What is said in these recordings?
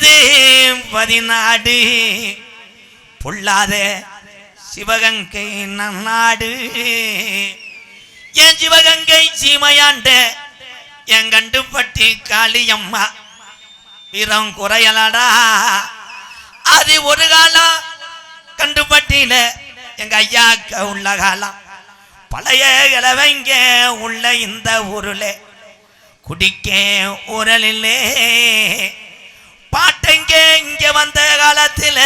வந்தது பதினாடு. பொல்லாத சிவகங்கை நன்னாடு. என் சிவகங்கை சீமையாண்ட என் கண்டுபட்டி காளியம்மா வீரம் குறையலடா. அது ஒரு காலம் கண்டுபட்டியில எங்க ஐயாக்க உள்ள காலம் பழைய கிழவங்க உள்ள இந்த ஊருல குடிக்க ஊரலிலே. இங்கே இங்க வந்த காலத்தில்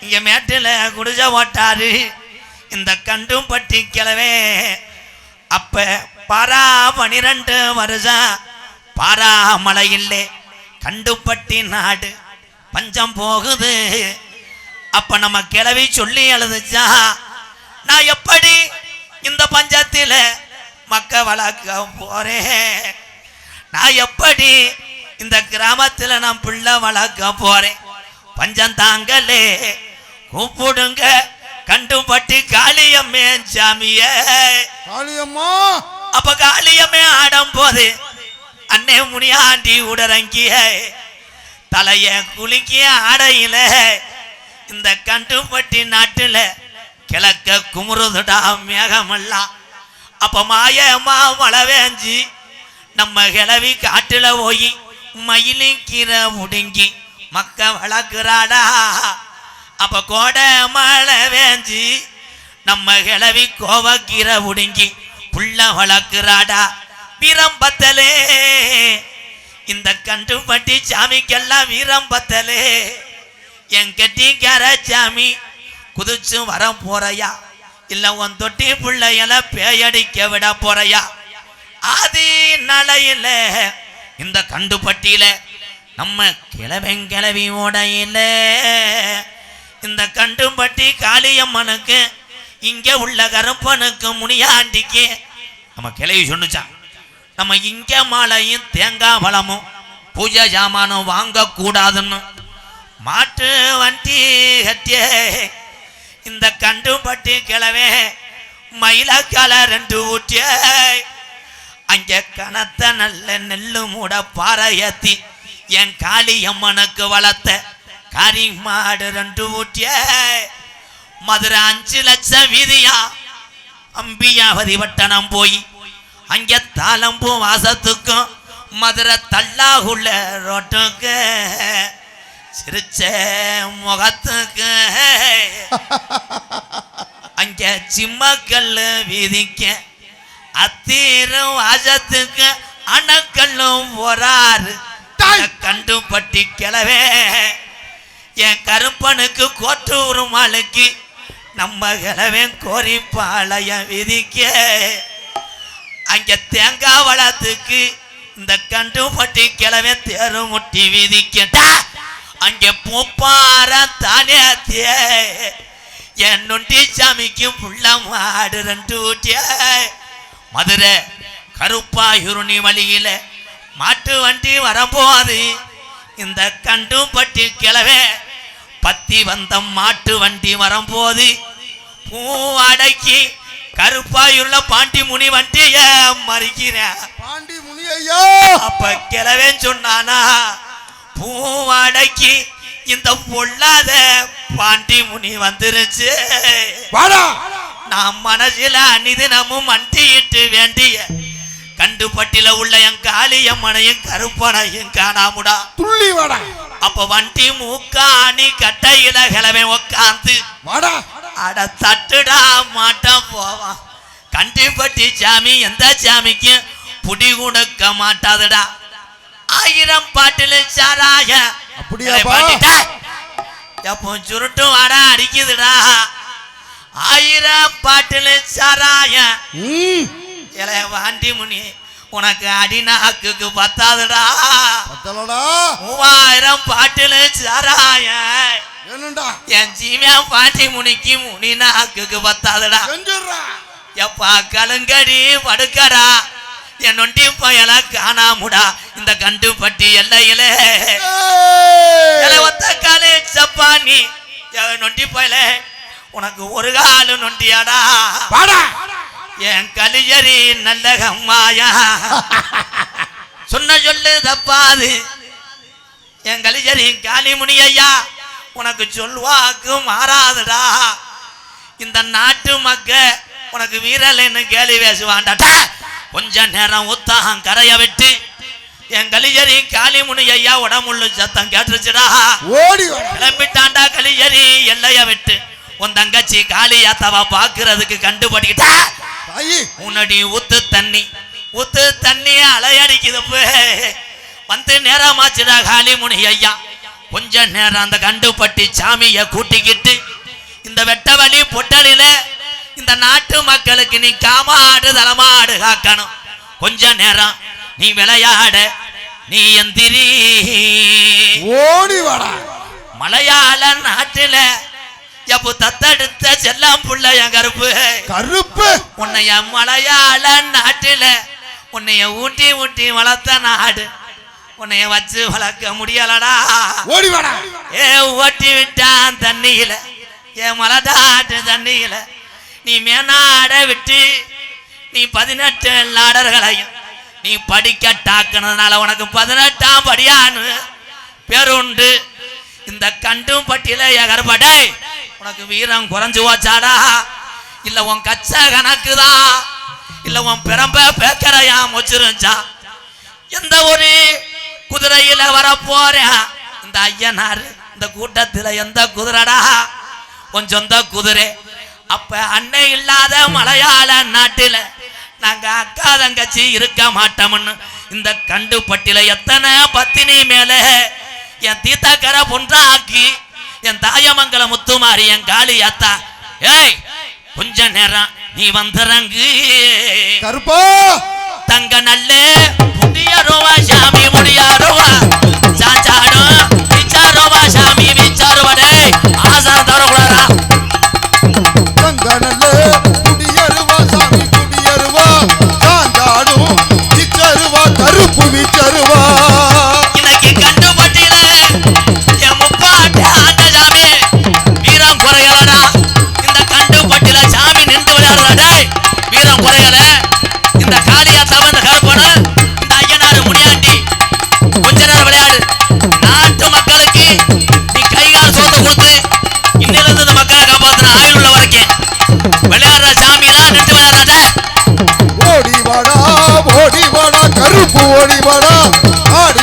இங்க மேட்டில் குடிச ஓட்டாரு இந்த கண்டும் பட்டி கிளவே அப்ப பாரா பனிரெண்டு வருஷம் பாரா மழை இல்லை கண்டுப்பட்டி நாடு பஞ்சம் போகுது. அப்ப நம்ம கிளவி சொல்லி எழுதுச்சா நான் எப்படி இந்த பஞ்சத்தில் மக்க வளர்க்க போறேன்? நான் எப்படி இந்த கிராமத்துல நான் பிள்ளை வளர்க்க போறேன். பஞ்சம் தாங்கலே கூப்பிடுங்க. கண்டுபட்டி காளியம்மே சாமியே. காளியம்மா! அப்ப காளியம்மே ஆடும் போது அன்னை முனியாண்டி உடறங்கிய தலைய குலுக்கிய ஆடையில இந்த கண்டுபட்டி நாட்டுல கிழக்க குமுறுதுடா மேகமெல்லாம் அப்ப மாயமா மழை வேஞ்சி நம்ம கிளவி காட்டுல போய் மயிலுக்கிற கீரை முடுங்கி மக்க வளர்க்குறாடா? அப்ப கோடை மழை வேஞ்சி நம்ம கிளவி கோவக்கீரை முடுங்கி புள்ள வளர்க்குறாடா? வீரம்பத்தலே இந்த கண்டுபட்டி சாமிக்கெல்லாம் வீரம்பத்தலே என் கட்டிக்கார சாமி குதிச்சு வர போறையா? இல்ல உன் தொட்டி பிள்ளைகள பேயடிக்க விட போறையா? ஆதி நலையில இந்த கண்டுபட்டியில நம்ம கிழவெங்கிழவி உடையில இந்த கண்டுபட்டி காளியம்மனுக்கு இங்க உள்ள கருப்பனுக்கு முனியாண்டிக்கு நம்ம கிளவி சொன்னிச்சான் நம்ம இங்க மாலையும் தேங்காய் பழமும் பூஜை சாமானும் வாங்கக்கூடாதுன்னு மாட்டு வண்டி கட்டியே இந்த கண்டுபட்டி கிழவே மயிலக்கால ரெண்டு ஊட்டிய அங்க கனத்த நல்ல நெல்லு மூட பாறை ஏத்தி என் காளி அம்மனுக்கு வளர்த்த காரி மாடு ரெண்டு ஊட்டிய. மதுரை அஞ்சு லட்சம் வீதியா. அம்பியாவதி வட்டணம் போய் அங்க தாளம்பூ வாசத்துக்கும் மதுரை தள்ளாகுள்ள ரோட்டுக்கு. சிரிச்ச முகத்துக்கு. அங்க சிம்மக்கல்லு வீதிக்க. அத்தீரும் வாசத்துக்கு அணக்கல்லும் போறாரு. கண்டு பட்டி கிளவே. என் கருப்பனுக்கு கோட்டு உருமாளுக்கு நம்ம கிழவே கோரி பாளையம் விதிக்க. அங்க தேங்காய் வளத்துக்கு இந்த கண்டு பட்டி கிழவே தேரு முட்டி விதிக்கட்டா. அங்க பூப்பார தானே என் நொண்டி சாமிக்கு புள்ள மாடு ரெண்டு ஊட்டிய. மதுரை கருப்பாயுருணி வழியில மாட்டு வண்டி வரும்போது இந்த கண்டும் பட்டி கிளவே பத்தி வந்த மாட்டு வண்டி வரும்போது பூ அடக்கி கருப்பாயுள்ள பாண்டி முனி வண்டிய மறிக்கிறேன் பாண்டி முனி ஐயா! அப்ப கிளவேன் சொன்னானா பூவாடைக்கு இந்த பொல்லாத பாண்டி முனி வந்துருச்சு. வாடா! நான் மனசில அனிதினமும் மண்டியிட்டு வேண்டிய கண்டுபட்டில உள்ள என் காளியம்மனையும் கருப்பனையும் காணாமுடா. துள்ளி வாடா. அப்ப வண்டி மூக்காணி கட்டையில கிளவே உக்காந்து வாடா. அட தட்டுடா மாட்டான் போவான் கண்டிப்பட்டி சாமி எந்த சாமிக்கு புடி கொடுக்க மாட்டாதுடா. ஆயிரம் பாட்டில் சாராய? பாட்டிட்டா எப்போ சுருட்டு வாடா அடிக்குதுடா. ஆயிரம் பாட்டில் சாராய. இளைய வாண்டி முனி உனக்கு அடிநாக்குக்கு பத்தாதுடா. பத்தலடா. மூவாயிரம் பாட்டில் சாராய. என் ஜீவியா பாட்டி முனிக்கு முனி நாக்குக்கு பத்தாதுடா எப்பா கலுங்கடி படுக்கடா. என் நொண்டி பயல காணாமுடா. இந்த கண்டு பட்டி எல்லையில. ஒத்த காலு சப்பானி. என் நொண்டி பயல உனக்கு ஒரு காலு நொண்டியாடா. என் கலியரி நல்ல கம்மாயா சொன்ன சொல்லு தப்பாது. என் கலிஜரி காளிமுனி ஐயா உனக்கு சொல்வாக்கு மாறாதுடா. இந்த நாட்டு மக்க உனக்கு வீரலைன்னு கேலி பேசுவான்டா. கொஞ்ச நேரம் உத்தாகம் கரைய விட்டு என் கலிஜரி காளிமுனி ஐயா உடம்புள்ள சத்தம் கேட்டுருச்சுடா. ஓடி கிளம்பிட்டாண்டா கலிஜரி எல்லைய விட்டு. உன் தங்கச்சி காளியாத்தாவ பாக்குறதுக்கு கண்டுபடிக்கிட்டா? உன்னடி ஊத்து தண்ணி. ஊத்து தண்ணி அலையடிக்குது. வந்து நேரமாச்சுடா காளிமுனி ஐயா. கொஞ்ச நேரம் அந்த கண்டுபட்டி சாமிய கூட்டிக்கிட்டு இந்த வெட்ட வழி பொட்டலில இந்த நாட்டு மக்களுக்கு நீ காமாடு தலமாடு காக்கணும். கொஞ்ச நேரம் நீ விளையாட நீ எந்திரி. ஓடி வாடா. மலையாள நாட்டுல எப்போ தத்தெடுத்த செல்லம் புள்ள என் கருப்பு? கருப்பு. உன்னைய மலையாள நாட்டுல உன்னைய ஊட்டி ஊட்டி வளர்த்த நாடு. உன்னைய வச்சு வளர்க்க முடியலடா. ஓடி வாடா. ஏ ஓட்டி விட்டான் தண்ணியில. ஏ மலதாட்டு தண்ணியில. நீ மேனாட விட்டு நீ பதினெட்டு நாடர்களையும் நீ படிக்க டாக்குனதுனால உனக்கு பதினெட்டாம் படியான்னு பேருண்டு. இந்த கண்டும் பட்டியல எகர்படே உனக்கு வீரம் குறைஞ்சு போச்சாடா? இல்ல உன் கச்ச கணக்குதா? இல்ல உன் பிறம்ப பேக்கரையா முச்சிருச்சா எந்த ஒரு குதிரையில வர போறேன் இந்த ஐயனாரு இந்த கூட்டத்துல எந்த குதிரடா? உன் சொந்த குதிரை. அப்ப அன்னை இல்லாத மலையாள நாட்டில நாங்க அக்கா தங்கச்சி இருக்க மாட்டோம்னு. இந்த கண்டு பட்டில எத்தனை பத்தினி மேல என் தீத்தாக்கரை பொன்றாக்கி என் தாயமங்கல முத்துமாரி என் காளி அத்தா. ஏய் கொஞ்ச நேரம் நீ வந்துறங்கு. கருப்பா! தங்க நல்ல முடியாரோவா சாமி முடியாரோவா சாச்சாடும் ஓடி கருப்பு ஓடி வாடா ஆடி